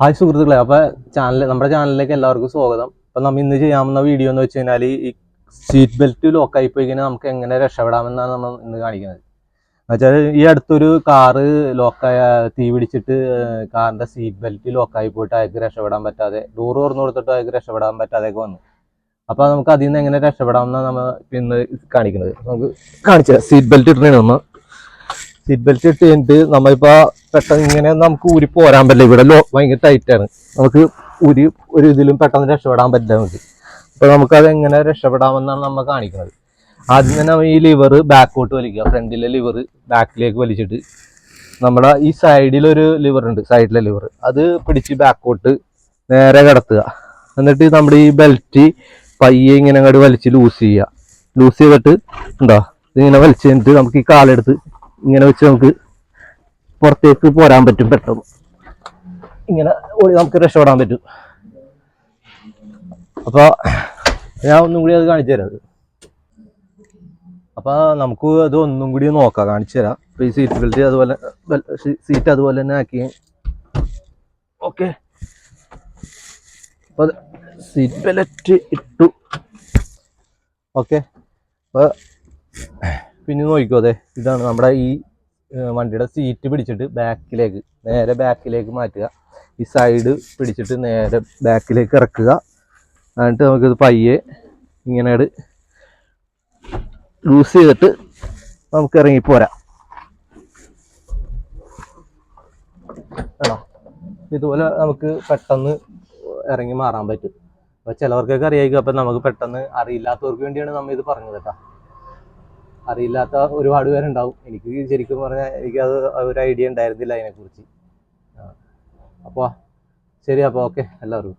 Hi സുഹൃത്തുക്കളെ അപ്പൊ channel നമ്മുടെ ചാനലിലേക്ക് എല്ലാവർക്കും സ്വാഗതം. അപ്പൊ നമ്മൾ ഇന്ന് ചെയ്യാവുന്ന വീഡിയോ എന്ന് വെച്ച് കഴിഞ്ഞാൽ ഈ സീറ്റ് ബെൽറ്റ് ലോക്കായി പോയി കഴിഞ്ഞാൽ നമുക്ക് എങ്ങനെ രക്ഷപ്പെടാമെന്നാണ് നമ്മൾ ഇന്ന് കാണിക്കുന്നത്. എന്നുവെച്ചാൽ ഈ അടുത്തൊരു കാറ് ലോക്കായ തീ പിടിച്ചിട്ട് കാറിന്റെ സീറ്റ് ബെൽറ്റ് ലോക്കായി പോയിട്ട് അയാൾക്ക് രക്ഷപ്പെടാൻ പറ്റാതെ ഡോറ് തുറന്നു കൊടുത്തിട്ട് അയാൾക്ക് രക്ഷപ്പെടാൻ പറ്റാതെയൊക്കെ വന്നു. അപ്പൊ നമുക്ക് അതിൽ നിന്ന് എങ്ങനെ രക്ഷപ്പെടാമെന്നാണ് നമ്മൾ ഇന്ന് കാണിക്കുന്നത്. നമുക്ക് കാണിച്ച സീറ്റ് ബെൽറ്റ് ഇട്ടിട്ട് നമ്മൾ സീറ്റ് ബെൽറ്റ് ഇട്ട് കഴിഞ്ഞിട്ട് നമ്മളിപ്പോ പെട്ടെന്ന് ഇങ്ങനെ നമുക്ക് ഊരി പോരാൻ പറ്റില്ല. ഇവിടെ ലോ ഭയങ്കര ടൈറ്റ് ആണ്. നമുക്ക് ഊരി ഒരു ഇതിലും പെട്ടെന്ന് രക്ഷപ്പെടാൻ പറ്റില്ല നമുക്ക്. അപ്പൊ നമുക്ക് അത് എങ്ങനെ രക്ഷപ്പെടാമെന്നാണ് നമ്മൾ കാണിക്കുന്നത്. ആദ്യം തന്നെ ഈ ലിവർ ബാക്കോട്ട് വലിക്കുക. ഫ്രണ്ടിലെ ലിവർ ബാക്കിലേക്ക് വലിച്ചിട്ട് നമ്മുടെ ഈ സൈഡിലൊരു ലിവർ ഉണ്ട്. സൈഡിലെ ലിവർ അത് പിടിച്ച് ബാക്കോട്ട് നേരെ കിടത്തുക. എന്നിട്ട് നമ്മുടെ ഈ ബെൽറ്റ് പയ്യെ ഇങ്ങനെ അങ്ങോട്ട് വലിച്ച് ലൂസ് ചെയ്യുക. ലൂസ് ചെയ്തിട്ട് ഉണ്ടോ? ഇതിങ്ങനെ വലിച്ചു കഴിഞ്ഞിട്ട് നമുക്ക് ഈ കാലെടുത്ത് ഇങ്ങനെ വെച്ച് നമുക്ക് പുറത്തേക്ക് പോരാൻ പറ്റും പെട്ടെന്ന്. ഇങ്ങനെ ഓടി നമുക്ക് രക്ഷപ്പെടാൻ പറ്റും. അപ്പോൾ ഞാൻ ഒന്നും കൂടി അത് കാണിച്ചു തരാം അത്. അപ്പൊ നമുക്ക് അത് ഒന്നും കൂടി നോക്കാം കാണിച്ചു തരാം. അപ്പൊ ഈ സീറ്റ് ബെൽറ്റ് അതുപോലെ സീറ്റ് അതുപോലെ തന്നെ ആക്കി. ഓക്കെ അപ്പോൾ സീറ്റ് ബെൽറ്റ് ഇട്ടു ഓക്കെ അപ്പൊ പിന്നെ നോക്കിക്കോ അതെ ഇതാണ് നമ്മുടെ ഈ വണ്ടിയുടെ സീറ്റ് പിടിച്ചിട്ട് ബാക്കിലേക്ക് നേരെ ബാക്കിലേക്ക് മാറ്റുക. ഈ സൈഡ് പിടിച്ചിട്ട് നേരെ ബാക്കിലേക്ക് ഇറക്കുക. എന്നിട്ട് നമുക്കിത് പയ്യെ ഇങ്ങനെ ലൂസ് ചെയ്തിട്ട് നമുക്ക് ഇറങ്ങി പോരാ. ആണോ? ഇതുപോലെ നമുക്ക് പെട്ടെന്ന് ഇറങ്ങി മാറാൻ പറ്റും. അപ്പൊ ചിലവർക്കൊക്കെ അറിയായിരിക്കും അപ്പൊ നമുക്ക് പെട്ടെന്ന് അറിയില്ലാത്തവർക്ക് വേണ്ടിയാണ് നമ്മൾ ഇത് പറഞ്ഞത് കേട്ടോ. അറിയില്ലാത്ത ഒരുപാട് പേരുണ്ടാവും. എനിക്ക് ശരിക്കും പറഞ്ഞാൽ എനിക്കത് ഒരു ഐഡിയ ഉണ്ടായിരുന്നില്ല അതിനെക്കുറിച്ച്. അപ്പോൾ ശരി അപ്പോൾ ഓക്കെ. എല്ലാവർക്കും.